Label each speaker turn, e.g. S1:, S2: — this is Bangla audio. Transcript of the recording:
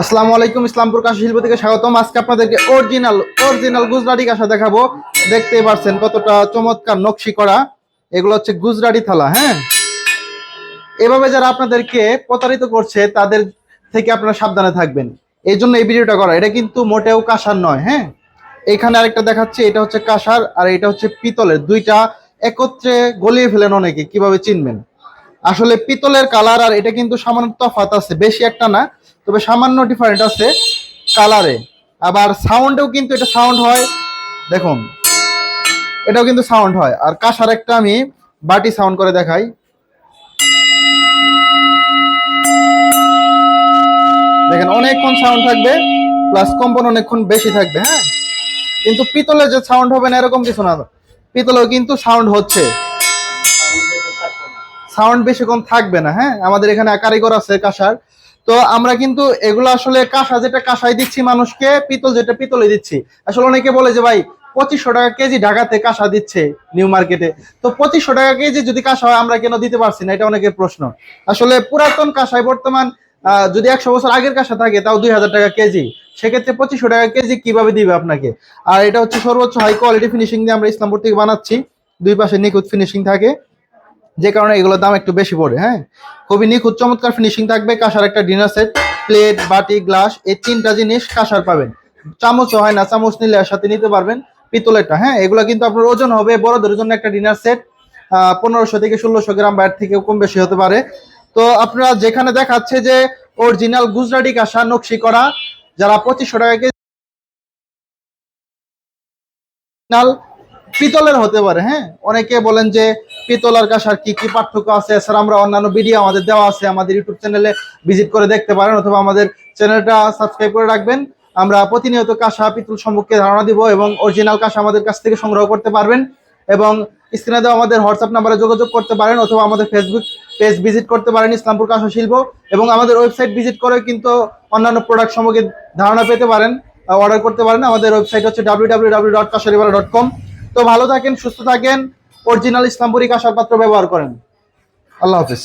S1: আসসালামু আলাইকুম, ইসলামপুর কাশি শিল্প থেকে স্বাগতম। আজকে আপনাদেরকে অরিজিনাল অরিজিনাল গুজরাটি কাঁসা দেখাবো। দেখতেই পারছেন কতটা চমৎকার নকশি করা। এগুলো হচ্ছে গুজরাটি থালা হ্যাঁ? এভাবে যারা আপনাদেরকে প্রতারিত করছে, তাদের থেকে আপনারা সাবধানে থাকবেন। এই জন্য এই ভিডিওটা করা। এটা কিন্তু মোটেও কাঁসার নয় হ্যাঁ? এখানে আরেকটা দেখাচ্ছি, এটা হচ্ছে কাঁসার আর এটা হচ্ছে পিতলের। দুইটা একত্রে গলিয়ে ফেলেন অনেকে, কীভাবে চিনবেন? আসলে পিতলের কালার আর এটা কিন্তু সামান্য তফাত আছে, বেশি একটা না। তবে সামান্য ডিফারেন্ট আছে কালারে আবার সাউন্ডেও কিন্তু এটা সাউন্ড হয়। দেখুন, এটাও কিন্তু সাউন্ড হয়। আর কাঁসার একটা আমি বাটি সাউন্ড করে দেখাই। দেখেন, অনেকক্ষণ সাউন্ড থাকবে প্লাস কম্পন অনেকক্ষণ বেশি থাকবে হ্যাঁ? কিন্তু পিতলে যে সাউন্ড হবে না, এরকম কিছু না। পিতলেও কিন্তু সাউন্ড হচ্ছে। সাউন্ড বেশিক্ষণ থাকবে না হ্যাঁ? আমাদের এখানে কারিগর আছে কাঁসার। তো আমরা কিন্তু এগুলো আসলে কাঁসা, যেটা কাঁসাই দিচ্ছি মানুষকে, পিতল যেটা পিতলে দিচ্ছি। আসলে অনেকে বলে যে, ভাই, পঁচিশশো টাকা কেজি ঢাকাতে কাঁসা দিচ্ছে নিউ মার্কেটে। তো পঁচিশশো টাকা কেজি যদি কাঁসা হয়, আমরা কেন দিতে পারছি না? এটা অনেকের প্রশ্ন। আসলে পুরাতন কাঁসায় বর্তমান যদি একশো বছর আগের কাঁসা থাকে, তাও দুই হাজার টাকা কেজি। সেক্ষেত্রে পঁচিশশো টাকা কেজি কীভাবে দিবে আপনাকে? আর এটা হচ্ছে সর্বোচ্চ হাই কোয়ালিটি ফিনিশিং দিয়ে আমরা ইসলামপুর থেকে বানাচ্ছি। দুই পাশে নিখুঁত ফিনিশিং থাকে। যে কারণে এগুলোর দাম একটু বেশি পড়ে হ্যাঁ? খুবই নিখুঁত, চমৎকার ফিনিশিং থাকবে, কাঁসার একটা ডিনার সেট প্লেট বাটি গ্লাস এই তিনটা জিনিস কাঁসার পাবেন। চামচও হয় না, চামচ নিলে সাথে নিতে পারবেন পিতলেরটা হ্যাঁ? এগুলো কিন্তু আপনার ওজন হবে, বড়দের জন্য একটা ডিনার সেট পনেরোশো থেকে ষোলোশো গ্রাম বাইর থেকে কম বেশি হতে পারে। তো আপনারা যেখানে দেখাচ্ছে যে অরিজিনাল গুজরাটি কাঁসা, নকশি করা, যারা পঁচিশশো টাকা পিতলের হতে পারে হ্যাঁ? অনেকে বলেন যে পিতল আর কাঁসার কি কি পার্থক্য আছে? এছাড়া আমরা অন্যান্য ভিডিও আমাদের দেওয়া আছে, আমাদের ইউটিউব চ্যানেলে ভিজিট করে দেখতে পারেন অথবা আমাদের চ্যানেলটা সাবস্ক্রাইব করে রাখবেন। আমরা প্রতিনিয়ত কাঁসা, পিতল সম্পর্কে ধারণা দিব এবং অরিজিনাল কাঁসা আমাদের কাছ থেকে সংগ্রহ করতে পারবেন এবং স্ক্রিনে দেওয়া আমাদের হোয়াটসঅ্যাপ নাম্বারে যোগাযোগ করতে পারেন অথবা আমাদের ফেসবুক পেজ ভিজিট করতে পারেন ইসলামপুর কাঁসা শিল্প এবং আমাদের ওয়েবসাইট ভিজিট করে কিন্তু অন্যান্য প্রোডাক্ট সম্পর্কে ধারণা পেতে পারেন অর্ডার করতে পারেন। আমাদের ওয়েবসাইট হচ্ছে W W W dot Kasharibala dot com তো ভালো থাকেন সুস্থ থাকেন। অরিজিনাল ইসলামপুরি কাঁসার ব্যবহার করেন। আল্লাহ হাফিজ।